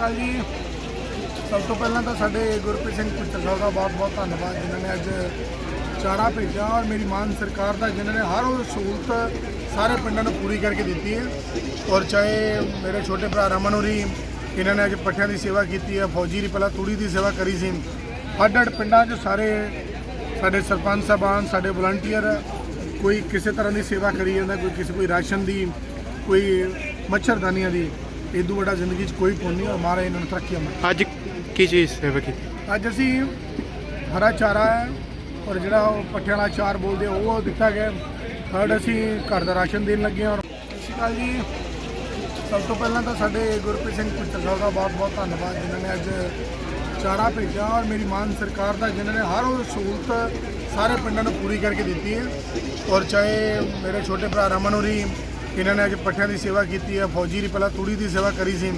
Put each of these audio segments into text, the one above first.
ਅਕਾਲ ਜੀ। ਸਭ ਤੋਂ ਪਹਿਲਾਂ ਤਾਂ ਸਾਡੇ ਗੁਰਪ੍ਰੀਤ ਸਿੰਘ ਪੁੱਤਰ ਸਾਹਿਬ ਦਾ ਬਹੁਤ ਬਹੁਤ ਧੰਨਵਾਦ, ਜਿਨ੍ਹਾਂ ਨੇ ਅੱਜ ਚਾਰਾ ਭੇਜਿਆ ਔਰ ਮੇਰੀ ਮਾਨ ਸਰਕਾਰ ਦਾ, ਜਿਨ੍ਹਾਂ ਨੇ ਹਰ ਉਹ ਸਹੂਲਤ ਸਾਰੇ ਪਿੰਡਾਂ ਨੂੰ ਪੂਰੀ ਕਰਕੇ ਦਿੱਤੀ ਹੈ। ਔਰ ਚਾਹੇ ਮੇਰੇ ਛੋਟੇ ਭਰਾ ਰਮਨ ਹੋਰੀ ਇਹਨਾਂ ਨੇ ਅੱਜ ਪੱਠਿਆਂ ਦੀ ਸੇਵਾ ਕੀਤੀ ਹੈ, ਫੌਜੀ ਦੀ ਪਹਿਲਾਂ ਤੂੜੀ ਦੀ ਸੇਵਾ ਕਰੀ ਸੀ। ਅੱਡ ਅੱਡ ਪਿੰਡਾਂ 'ਚ ਸਾਰੇ ਸਾਡੇ ਸਰਪੰਚ ਸਾਹਿਬਾਨ, ਸਾਡੇ ਵਲੰਟੀਅਰ ਕੋਈ ਕਿਸੇ ਤਰ੍ਹਾਂ ਦੀ ਸੇਵਾ ਕਰੀ ਜਾਂਦਾ, ਕੋਈ ਕਿਸੇ ਕੋਈ ਰਾਸ਼ਨ ਦੀ, ਕੋਈ ਮੱਛਰਦਾਨੀਆਂ ਦੀ। ਇਦੋਂ ਵੱਡਾ ਜ਼ਿੰਦਗੀ 'ਚ ਕੋਈ ਪੁੰਨ ਨਹੀਂ ਔਰ ਮਹਾਰਾਜ ਇਹਨਾਂ ਨੂੰ ਤਰੱਕੀਆਂ ਬਖਸ਼ੇ ਅੱਜ ਕੀ ਚੀਜ਼ ਸੇਵਾ ਕੀਤੀ? ਅੱਜ ਅਸੀਂ ਹਰਾ ਚਾਰਾ ਹੈ ਔਰ ਜਿਹੜਾ ਉਹ ਪੱਠਿਆਂ ਵਾਲਾ ਚਾਰ ਬੋਲਦੇ ਆ, ਉਹ ਦਿੱਤਾ ਗਿਆ ਥਰਡ ਅਸੀਂ ਘਰ ਦਾ ਰਾਸ਼ਨ ਦੇਣ ਲੱਗੇ ਹਾਂ ਔਰ ਸਤਿ ਸ਼੍ਰੀ ਅਕਾਲ ਜੀ। ਸਭ ਤੋਂ ਪਹਿਲਾਂ ਤਾਂ ਸਾਡੇ ਗੁਰਪ੍ਰੀਤ ਸਿੰਘ ਪੁੱਤਰ ਸਾਹਿਬ ਦਾ ਬਹੁਤ ਬਹੁਤ ਧੰਨਵਾਦ ਜਿਨ੍ਹਾਂ ਨੇ ਅੱਜ ਚਾਰਾ ਭੇਜਿਆ ਔਰ ਮੇਰੀ ਮਾਨ ਸਰਕਾਰ ਦਾ ਜਿਨ੍ਹਾਂ ਨੇ ਹਰ ਉਹ ਸਹੂਲਤ ਸਾਰੇ ਪਿੰਡਾਂ ਨੂੰ ਪੂਰੀ ਕਰਕੇ ਦਿੱਤੀ ਹੈ। ਔਰ ਚਾਹੇ ਮੇਰੇ ਛੋਟੇ ਭਰਾ ਰਮਨ ਹੋਰੀ ਇਹਨਾਂ ਨੇ ਅੱਜ ਪੱਠਿਆਂ ਦੀ ਸੇਵਾ ਕੀਤੀ ਹੈ ਫੌਜੀ ਦੀ ਪਹਿਲਾਂ ਤੂੜੀ ਦੀ ਸੇਵਾ ਕਰੀ ਸੀ।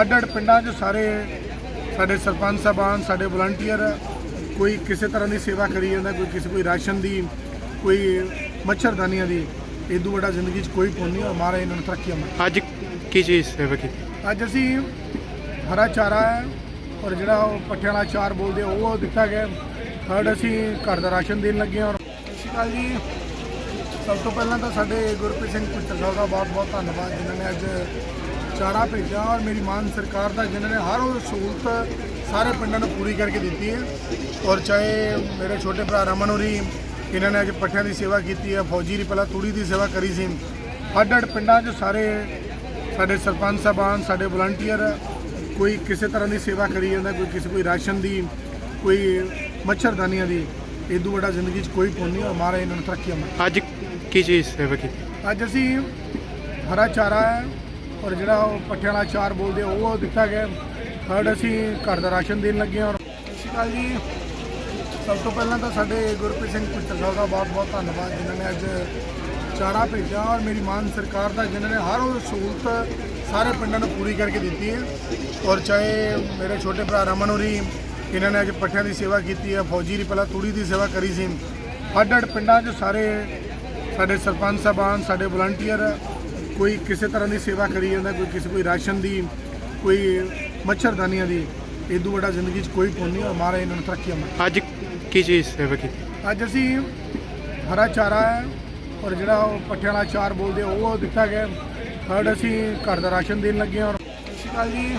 ਅੱਡ ਅੱਡ ਪਿੰਡਾਂ 'ਚ ਸਾਰੇ ਸਾਡੇ ਸਰਪੰਚ ਸਾਹਿਬਾਨ ਸਾਡੇ ਵਲੰਟੀਅਰ ਕੋਈ ਕਿਸੇ ਤਰ੍ਹਾਂ ਦੀ ਸੇਵਾ ਕਰੀ ਜਾਂਦਾ ਕੋਈ ਕਿਸੇ ਕੋਈ ਰਾਸ਼ਨ ਦੀ ਕੋਈ ਮੱਛਰਦਾਨੀਆਂ ਦੀ ਇਦੋਂ ਵੱਡਾ ਜ਼ਿੰਦਗੀ 'ਚ ਕੋਈ ਪੁੰਨ ਨਹੀਂ ਔਰ ਮਹਾਰਾਜ ਇਹਨਾਂ ਨੂੰ ਤਰੱਕੀਆਂ ਬਖਸ਼ੇ ਅੱਜ ਕੀ ਚੀਜ਼ ਸੇਵਾ ਕੀਤੀ? ਅੱਜ ਅਸੀਂ ਹਰਾ ਚਾਰਾ ਹੈ ਔਰ ਜਿਹੜਾ ਉਹ ਪੱਠਿਆਂ ਵਾਲਾ ਚਾਰ ਬੋਲਦੇ ਉਹ ਦਿੱਤਾ ਗਿਆ। ਥਰਡ ਅਸੀਂ ਘਰ ਦਾ ਰਾਸ਼ਨ ਦੇਣ ਲੱਗੇ ਹਾਂ ਔਰ ਸਤਿ ਸ਼੍ਰੀ ਅਕਾਲ ਜੀ। ਸਭ ਤੋਂ ਪਹਿਲਾਂ ਤਾਂ ਸਾਡੇ ਗੁਰਪ੍ਰੀਤ ਸਿੰਘ ਪੁੱਤਰ ਸਾਹਿਬ ਦਾ ਬਹੁਤ ਬਹੁਤ ਧੰਨਵਾਦ, ਜਿਨ੍ਹਾਂ ਨੇ ਅੱਜ ਚਾਰਾ ਭੇਜਿਆ ਔਰ ਮੇਰੀ ਮਾਨ ਸਰਕਾਰ ਦਾ, ਜਿਨ੍ਹਾਂ ਨੇ ਹਰ ਉਹ ਸਹੂਲਤ ਸਾਰੇ ਪਿੰਡਾਂ ਨੂੰ ਪੂਰੀ ਕਰਕੇ ਦਿੱਤੀ ਹੈ। ਔਰ ਚਾਹੇ ਮੇਰੇ ਛੋਟੇ ਭਰਾ ਰਮਨ ਹੋਰੀ ਇਹਨਾਂ ਨੇ ਅੱਜ ਪੱਠਿਆਂ ਦੀ ਸੇਵਾ ਕੀਤੀ ਹੈ, ਫੌਜੀ ਦੀ ਪਹਿਲਾਂ ਤੂੜੀ ਦੀ ਸੇਵਾ ਕਰੀ ਸੀ। ਅੱਡ ਅੱਡ ਪਿੰਡਾਂ 'ਚ ਸਾਰੇ ਸਾਡੇ ਸਰਪੰਚ ਸਾਹਿਬਾਨ, ਸਾਡੇ ਵਲੰਟੀਅਰ, ਕੋਈ ਕਿਸੇ ਤਰ੍ਹਾਂ ਦੀ ਸੇਵਾ ਕਰੀ ਜਾਂਦਾ, ਕੋਈ ਕਿਸੇ ਕੋਈ ਰਾਸ਼ਨ ਦੀ, ਕੋਈ ਮੱਛਰਦਾਨੀਆਂ ਦੀ। ਇਦੋਂ ਵੱਡਾ ਜ਼ਿੰਦਗੀ 'ਚ ਕੋਈ ਪੁੰਨ ਨਹੀਂ ਔਰ ਮਹਾਰਾਜ ਇਹਨਾਂ ਨੂੰ ਤਰੱਕੀਆਂ ਬਖਸ਼ੇ ਅੱਜ ਕੀ ਚੀਜ਼ ਸੇਵਾ ਕੀਤੀ? ਅੱਜ ਅਸੀਂ ਹਰਾ ਚਾਰਾ ਹੈ ਔਰ ਜਿਹੜਾ ਉਹ ਪੱਠਿਆਂ ਵਾਲਾ ਚਾਰ ਬੋਲਦੇ ਆ, ਉਹ ਦਿੱਤਾ ਗਿਆ ਥਰਡ ਅਸੀਂ ਘਰ ਦਾ ਰਾਸ਼ਨ ਦੇਣ ਲੱਗੇ ਹਾਂ ਔਰ ਸਤਿ ਸ਼੍ਰੀ ਅਕਾਲ ਜੀ। ਸਭ ਤੋਂ ਪਹਿਲਾਂ ਤਾਂ ਸਾਡੇ ਗੁਰਪ੍ਰੀਤ ਸਿੰਘ ਪੁੱਤਰ ਸਾਹਿਬ ਦਾ ਬਹੁਤ ਬਹੁਤ ਧੰਨਵਾਦ ਜਿਨ੍ਹਾਂ ਨੇ ਅੱਜ ਚਾਰਾ ਭੇਜਿਆ ਔਰ ਮੇਰੀ ਮਾਨ ਸਰਕਾਰ ਦਾ ਜਿਨ੍ਹਾਂ ਨੇ ਹਰ ਉਹ ਸਹੂਲਤ ਸਾਰੇ ਪਿੰਡਾਂ ਨੂੰ ਪੂਰੀ ਕਰਕੇ ਦਿੱਤੀ ਹੈ। ਔਰ ਚਾਹੇ ਮੇਰੇ ਛੋਟੇ ਭਰਾ ਰਮਨ ਹੋਰੀ ਇਹਨਾਂ ਨੇ ਅੱਜ ਪੱਠਿਆਂ ਦੀ ਸੇਵਾ ਕੀਤੀ ਹੈ ਫੌਜੀ ਦੀ ਪਹਿਲਾਂ ਤੂੜੀ ਦੀ ਸੇਵਾ ਕਰੀ ਸੀ। ਅੱਡ ਅੱਡ ਪਿੰਡਾਂ 'ਚ ਸਾਰੇ ਸਾਡੇ ਸਰਪੰਚ ਸਾਹਿਬਾਨ ਸਾਡੇ ਵਲੰਟੀਅਰ ਕੋਈ ਕਿਸੇ ਤਰ੍ਹਾਂ ਦੀ ਸੇਵਾ ਕਰੀ ਜਾਂਦਾ ਕੋਈ ਕਿਸੇ ਕੋਈ ਰਾਸ਼ਨ ਦੀ ਕੋਈ ਮੱਛਰਦਾਨੀਆਂ ਦੀ ਇਦੋਂ ਵੱਡਾ ਜ਼ਿੰਦਗੀ 'ਚ ਕੋਈ ਪੁੰਨ ਨਹੀਂ ਔਰ ਮਹਾਰਾਜ ਇਹਨਾਂ ਨੂੰ ਤਰੱਕੀਆਂ ਬਖਸ਼ੇ। ਅੱਜ ਕੀ ਚੀਜ਼ ਸੇਵਾ ਕੀਤੀ? ਅੱਜ ਅਸੀਂ ਹਰਾ ਚਾਰਾ ਹੈ ਔਰ ਜਿਹੜਾ ਉਹ ਪੱਠਿਆਂ ਵਾਲਾ ਚਾਰ ਬੋਲਦੇ ਉਹ ਦਿੱਤਾ ਗਿਆ। ਥਰਡ ਅਸੀਂ ਘਰ ਦਾ ਰਾਸ਼ਨ ਦੇਣ ਲੱਗੇ ਹਾਂ ਔਰ ਅਕਾਲ ਜੀ।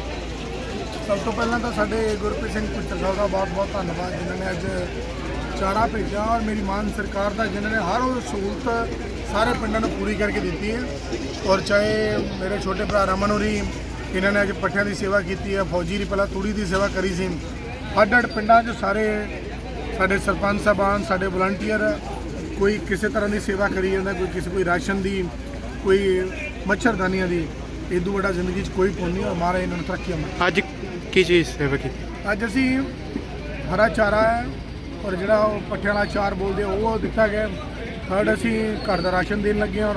ਸਭ ਤੋਂ ਪਹਿਲਾਂ ਤਾਂ ਸਾਡੇ ਗੁਰਪ੍ਰੀਤ ਸਿੰਘ ਪੁੱਤਰ ਸਾਹਿਬ ਦਾ ਬਹੁਤ ਬਹੁਤ ਧੰਨਵਾਦ, ਜਿਨ੍ਹਾਂ ਨੇ ਅੱਜ ਚਾਰਾ ਭੇਜਿਆ ਔਰ ਮੇਰੀ ਮਾਨ ਸਰਕਾਰ ਦਾ, ਜਿਨ੍ਹਾਂ ਨੇ ਹਰ ਉਹ ਸਹੂਲਤ ਸਾਰੇ ਪਿੰਡਾਂ ਨੂੰ ਪੂਰੀ ਕਰਕੇ ਦਿੱਤੀ ਹੈ। ਔਰ ਚਾਹੇ ਮੇਰੇ ਛੋਟੇ ਭਰਾ ਰਮਨ ਹੋਰੀ ਇਹਨਾਂ ਨੇ ਅੱਜ ਪੱਠਿਆਂ ਦੀ ਸੇਵਾ ਕੀਤੀ ਹੈ, ਫੌਜੀ ਦੀ ਪਹਿਲਾਂ ਤੂੜੀ ਦੀ ਸੇਵਾ ਕਰੀ ਸੀ। ਅੱਡ ਅੱਡ ਪਿੰਡਾਂ 'ਚ ਸਾਰੇ ਸਾਡੇ ਸਰਪੰਚ ਸਾਹਿਬਾਨ, ਸਾਡੇ ਵਲੰਟੀਅਰ, ਕੋਈ ਕਿਸੇ ਤਰ੍ਹਾਂ ਦੀ ਸੇਵਾ ਕਰੀ ਜਾਂਦਾ, ਕੋਈ ਕਿਸੇ ਕੋਈ ਰਾਸ਼ਨ ਦੀ, ਕੋਈ ਮੱਛਰਦਾਨੀਆਂ ਦੀ। ਇਦੋਂ ਵੱਡਾ ਜ਼ਿੰਦਗੀ 'ਚ ਕੋਈ ਪੁੰਨ ਨਹੀਂ ਔਰ ਮਹਾਰਾਜ ਇਹਨਾਂ ਨੂੰ ਤਰੱਕੀਆਂ ਬਖਸ਼ੇ ਅੱਜ ਕੀ ਚੀਜ਼ ਸੇਵਾ ਕੀਤੀ? ਅੱਜ ਅਸੀਂ ਹਰਾ ਚਾਰਾ ਹੈ ਔਰ ਜਿਹੜਾ ਉਹ ਪੱਠਿਆਂ ਵਾਲਾ ਚਾਰ ਬੋਲਦੇ ਆ, ਉਹ ਦਿੱਤਾ ਗਿਆ। ਥਰਡ ਅਸੀਂ ਘਰ ਦਾ ਰਾਸ਼ਨ ਦੇਣ ਲੱਗੇ ਹਾਂ ਔਰ